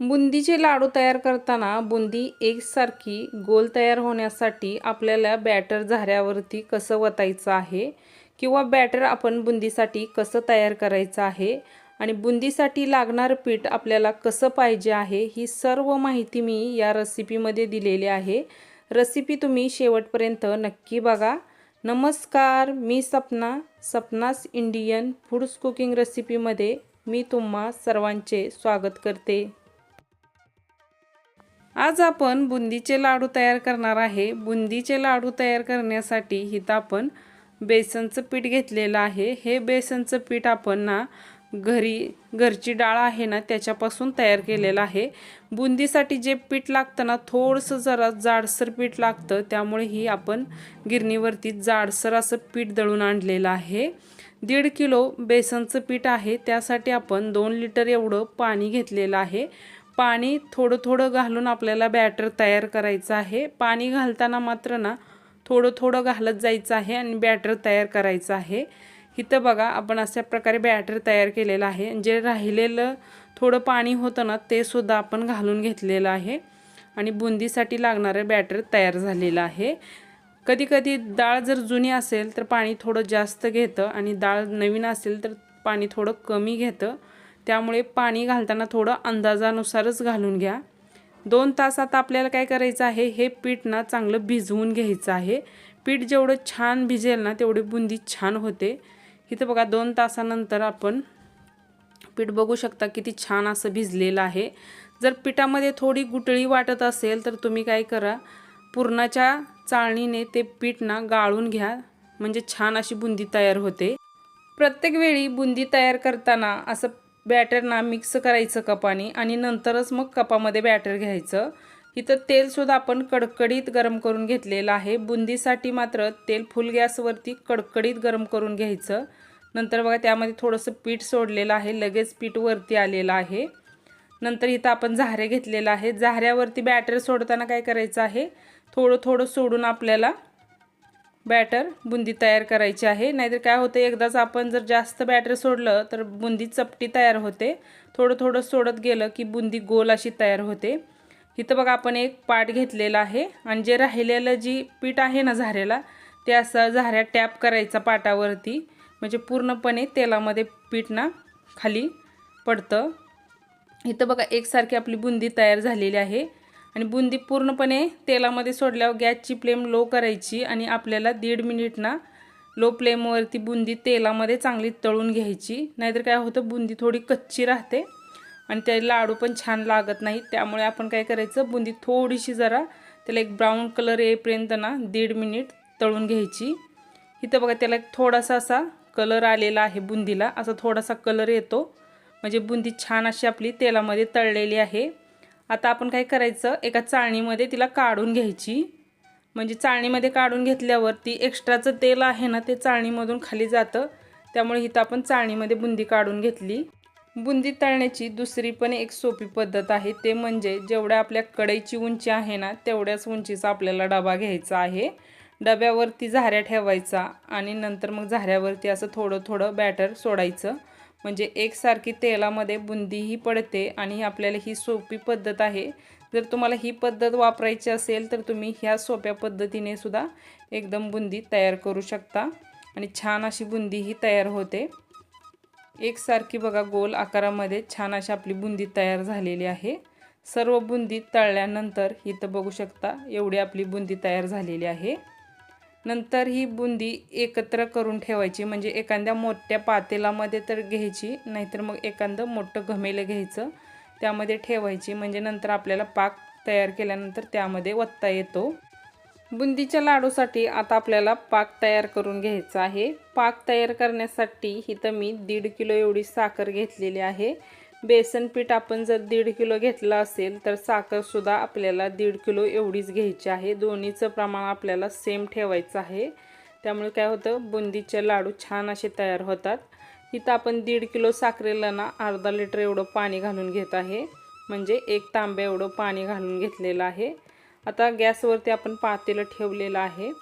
बुंदीचे लाडू तयार करताना बुंदी एकसारखी गोल तयार होण्यासाठी आपल्याला बॅटर झाऱ्यावरती कसं वतायचं आहे किंवा बॅटर आपण बुंदीसाठी कसं तयार करायचं आहे आणि बुंदीसाठी लागणारं पीठ आपल्याला कसं पाहिजे आहे ही सर्व माहिती मी या रेसिपीमध्ये दिलेली आहे. रेसिपी तुम्ही शेवटपर्यंत नक्की बघा. नमस्कार मी सपना. सपनास इंडियन फूड्स कुकिंग रेसिपीमध्ये मी तुम्हा सर्वांचे स्वागत करते. आज आपण बुंदीचे लाडू तयार करणार आहे. बुंदीचे लाडू तयार करण्यासाठी इथं आपण बेसनचं पीठ घेतलेलं आहे. हे बेसनचं पीठ आपण ना घरी घरची डाळ आहे ना त्याच्यापासून तयार केलेलं आहे. बुंदीसाठी जे पीठ लागतं ना थोडंसं जरा जाडसर पीठ लागतं. त्यामुळे ही आपण गिरणीवरती जाडसर असं पीठ दळून आणलेलं आहे. दीड किलो बेसनचं पीठ आहे. त्यासाठी आपण दोन लिटर एवढं पाणी घेतलेलं आहे. पाणी थोडं थोडं घालून आपल्याला बॅटर तयार करायचं आहे. पाणी घालताना मात्र ना थोडं थोडं घालत जायचं आहे आणि बॅटर तयार करायचं आहे. इथं बघा आपण अशा प्रकारे बॅटर तयार केलेलं आहे. जे राहिलेलं थोडं पाणी होतं ना ते सुद्धा आपण घालून घेतलेलं आहे. आणि बुंदीसाठी लागणारं बॅटर तयार झालेलं आहे. कधीकधी डाळ जर जुनी असेल तर पाणी थोडं जास्त घेतं आणि डाळ नवीन असेल तर पाणी थोडं कमी घेतं. त्यामुळे पाणी घालताना थोडं अंदाजानुसारच घालून घ्या. दोन तासात आपल्याला काय करायचं आहे हे पीठ ना चांगलं भिजवून घ्यायचं आहे. पीठ जेवढं छान भिजेल ना तेवढी बुंदी छान होते. इथं बघा दोन तासानंतर आपण पीठ बघू शकता किती छान असं भिजलेलं आहे. जर पिठामध्ये थोडी गुटळी वाटत असेल तर तुम्ही काय करा पुरणाच्या चाळणीने ते पीठ ना गाळून घ्या. म्हणजे छान अशी बुंदी तयार होते. प्रत्येक वेळी बुंदी तयार करताना असं बॅटरना मिक्स करायचं कपाने आणि नंतरच मग कपामध्ये बॅटर घ्यायचं. इथं तेलसुद्धा आपण कडकडीत गरम करून घेतलेलं आहे. बुंदीसाठी मात्र तेल फुल गॅसवरती कडकडीत गरम करून घ्यायचं. नंतर बघा त्यामध्ये थोडंसं पीठ सोडलेलं आहे. लगेच पीठ वरती आलेलं आहे. नंतर इथं आपण झारे घेतलेलं आहे. झाऱ्यावरती बॅटर सोडताना काय करायचं आहे? थोडं थोडं सोडून आपल्याला बॅटर बुंदी तयार करायची आहे. नाहीतर काय होतं एकदाच आपण जर जास्त बॅटर सोडलं तर बुंदी चपटी तयार होते. थोडं थोडं सोडत गेलं की बुंदी गोल अशी तयार होते. इथं बघा आपण एक पाट घेतलेला आहे. आणि जे राहिलेलं जी पीठ आहे ना झाऱ्याला ते असं झाऱ्या टॅप करायचा पाटावरती. म्हणजे पूर्णपणे तेलामध्ये पीठ ना खाली पडतं. इथं बघा एकसारखी आपली बुंदी तयार झालेली आहे. आणि बुंदी पूर्णपणे तेलामध्ये सोडल्यावर गॅसची फ्लेम लो करायची आणि आपल्याला दीड मिनिट ना लो फ्लेमवरती बुंदी तेलामध्ये चांगली तळून घ्यायची. नाहीतर काय होतं बुंदी थोडी कच्ची राहते आणि त्या लाडू पण छान लागत नाही त्यामुळे आपण काय करायचं बुंदी थोडीशी जरा त्याला एक ब्राऊन कलर येईपर्यंत ना दीड मिनिट तळून घ्यायची. इथं बघा त्याला एक थोडासा असा कलर आलेला आहे बुंदीला. असा थोडासा कलर येतो. म्हणजे बुंदी छान अशी आपली तेलामध्ये तळलेली आहे. आता आपण काय करायचं एका चाळणीमध्ये तिला काढून घ्यायची. म्हणजे चाळणीमध्ये काढून घेतल्यावर ती एक्स्ट्राचं तेल आहे ना ते चाळणीमधून खाली जातं. त्यामुळे इथं आपण चाळणीमध्ये बुंदी काढून घेतली. बुंदी तळण्याची दुसरी पण एक सोपी पद्धत आहे ते म्हणजे जेवढ्या आपल्या कढईची उंची आहे ना तेवढ्याच उंचीचा आपल्याला डबा घ्यायचा आहे. डब्यावरती झाऱ्या ठेवायचा आणि नंतर मग झाऱ्यावरती असं थोडं थोडं बॅटर सोडायचं. म्हणजे एकसारखी तेलामध्ये बुंदीही पडते आणि आपल्याला ही सोपी पद्धत आहे. जर तुम्हाला ही पद्धत वापरायची असेल तर तुम्ही ह्या सोप्या पद्धतीने सुद्धा एकदम बुंदी तयार करू शकता आणि छान अशी बुंदीही तयार होते. एकसारखी बघा गोल आकारामध्ये छान अशी आपली बुंदी तयार झालेली आहे. सर्व बुंदी तळल्यानंतर इथं बघू शकता एवढी आपली बुंदी तयार झालेली आहे. नंतर ही बुंदी एकत्र करून ठेवायची. म्हणजे एखाद्या मोठ्या पातेलामध्ये तर घ्यायची नाहीतर मग एखादं मोठं घमेलं घ्यायचं. त्यामध्ये ठेवायची. म्हणजे नंतर आपल्याला पाक तयार केल्यानंतर त्यामध्ये वत्ता येतो. बुंदीच्या लाडूसाठी आता आपल्याला पाक तयार करून घ्यायचा आहे. पाक तयार करण्यासाठी इथं मी दीड किलो एवढी साखर घेतलेली आहे. बेसन पीठ आपण जर दीड किलो घेतलं असेल तर साखरसुद्धा आपल्याला दीड किलो एवढीच घ्यायची आहे. दोन्हीचं प्रमाण आपल्याला सेम ठेवायचं आहे. त्यामुळे काय होतं बुंदीचे लाडू छान असे तयार होतात. इथं आपण दीड किलो साखरेला ना अर्धा लिटर एवढं पाणी घालून घेत आहे. म्हणजे एक तांब्या एवढं पाणी घालून घेतलेलं आहे. आता गॅसवरती आपण पातेलं ठेवलेलं आहे.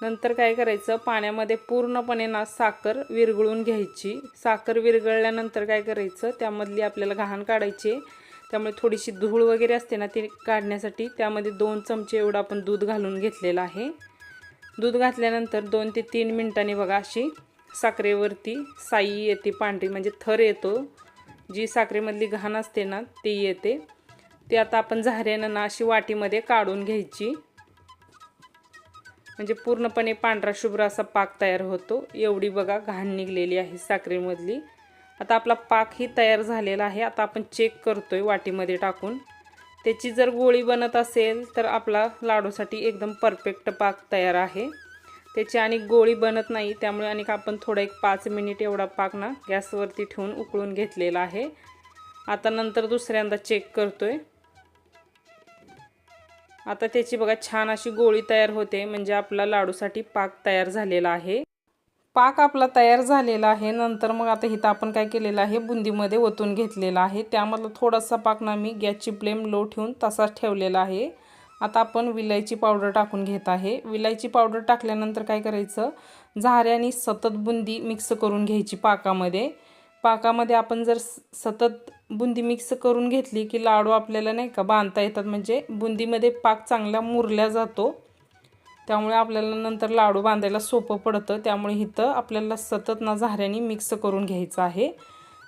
नंतर काय करायचं? पाण्यामध्ये पूर्णपणे ना साखर विरघळून घ्यायची. साखर विरघळल्यानंतर काय करायचं? त्यामधली आपल्याला घाण काढायची. त्यामुळे थोडीशी धूळ वगैरे असते ना ती काढण्यासाठी त्यामध्ये दोन चमचे एवढं आपण दूध घालून घेतलेलं आहे. दूध घातल्यानंतर दोन ते तीन मिनटांनी बघा अशी साखरेवरती साई येते पांढरी म्हणजे थर येतो. जी साखरेमधली घाण असते ना ती येते. ती आता आपण झाऱ्यानं ना अशी वाटीमध्ये काढून घ्यायची. म्हणजे पूर्णपणे पांढरा शुभ्र असा पाक तयार होतो. एवढी बघा घाण निघलेली आहे साखरेमधली. आता आपला पाकही तयार झालेला आहे. आता आपण चेक करतोय वाटीमध्ये टाकून. त्याची जर गोळी बनत असेल तर आपला लाडूसाठी एकदम परफेक्ट पाक तयार आहे. त्याची आणि गोळी बनत नाही त्यामुळे आणि आपण थोडा एक पाच मिनिट एवढा पाक ना गॅसवरती ठेवून उकळून घेतलेला आहे. आता नंतर दुसऱ्यांदा चेक करतोय. आता त्याची बघा छान अशी गोळी तयार होते. म्हणजे आपला लाडूसाठी पाक तयार झालेला आहे. पाक आपला तयार झालेला आहे. नंतर मग आता इथं आपण काय केलेलं आहे? बुंदीमध्ये ओतून घेतलेला आहे. त्यामधला थोडासा पाक ना मी गॅसची फ्लेम लो ठेवून तसाच ठेवलेला आहे. आता आपण विलायची पावडर टाकून घेत आहे. विलायची पावडर टाकल्यानंतर काय करायचं? झाऱ्याने सतत बुंदी मिक्स करून घ्यायची पाकामध्ये. पाकामध्ये आपण जर सतत बुंदी मिक्स करून घेतली की लाडू आपल्याला नाही का बांधता येतात. म्हणजे बुंदीमध्ये पाक चांगला मुरल्या जातो. त्यामुळे आपल्याला नंतर लाडू बांधायला सोपं पडतं. त्यामुळे इथं आपल्याला सतत ना झाऱ्याने मिक्स करून घ्यायचं आहे.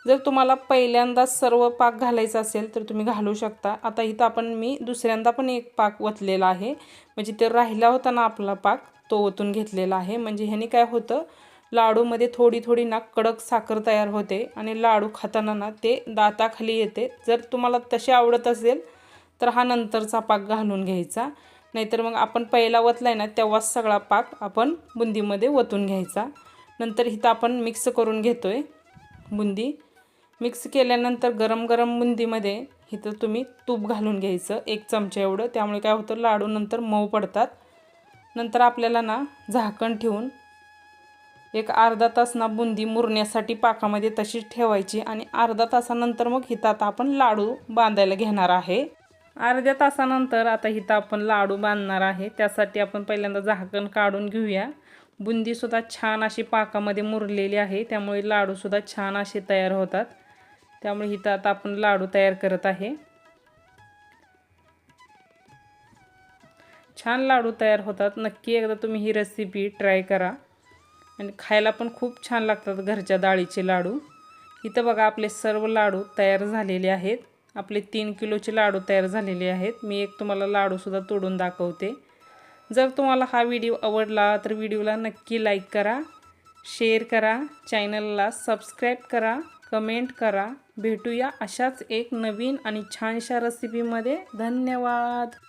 जर तुम्हाला पहिल्यांदा सर्व पाक घालायचा असेल तर तुम्ही घालू शकता. आता इथं आपण मी दुसऱ्यांदा पण एक पाक वतलेला आहे. म्हणजे ते राहिला होता ना आपला पाक तो ओतून घेतलेला आहे. म्हणजे ह्याने काय होतं लाडूमध्ये थोडी थोडी ना कडक साखर तयार होते आणि लाडू खाताना ना ते दाताखाली येते. जर तुम्हाला तसे आवडत असेल तर हा नंतरचा पाक घालून घ्यायचा. नाहीतर मग आपण पहिला ओतला आहे ना तेव्हाच सगळा पाक आपण बुंदीमध्ये ओतून घ्यायचा. नंतर इथं आपण मिक्स करून घेतो आहे बुंदी. मिक्स केल्यानंतर गरम गरम बुंदीमध्ये इथं तुम्ही तूप घालून घ्यायचं एक चमचा एवढं. त्यामुळे काय होतं लाडू नंतर मऊ पडतात. नंतर आपल्याला ना झाकण ठेवून एक अर्धा तास ना बुंदी मुरण्यासाठी पाकामध्ये तशीच ठेवायची आणि अर्धा तासानंतर मग हिथं आता आपण लाडू बांधायला घेणार आहे. अर्ध्या तासानंतर आता हिथं आपण लाडू बांधणार आहे. त्यासाठी आपण पहिल्यांदा झाकण काढून घेऊया. बुंदीसुद्धा छान अशी पाकामध्ये मुरलेली आहे. त्यामुळे लाडूसुद्धा छान असे तयार होतात. त्यामुळे हिथं आता आपण लाडू तयार करत आहे. छान लाडू तयार होतात. नक्की एकदा तुम्ही ही रेसिपी ट्राय करा. आणि खायला पण खूप छान लागतात घरच्या डाळीचे लाडू. इथं बघा आपले सर्व लाडू तयार झालेले आहेत. आपले तीन किलोचे लाडू तयार झालेले आहेत. मी एक तुम्हाला लाडूसुद्धा तोडून दाखवते. जर तुम्हाला हा व्हिडिओ आवडला तर व्हिडिओला नक्की लाईक करा शेअर करा चॅनलला सबस्क्राईब करा कमेंट करा. भेटूया अशाच एक नवीन आणि छानशा रेसिपीमध्ये धन्यवाद!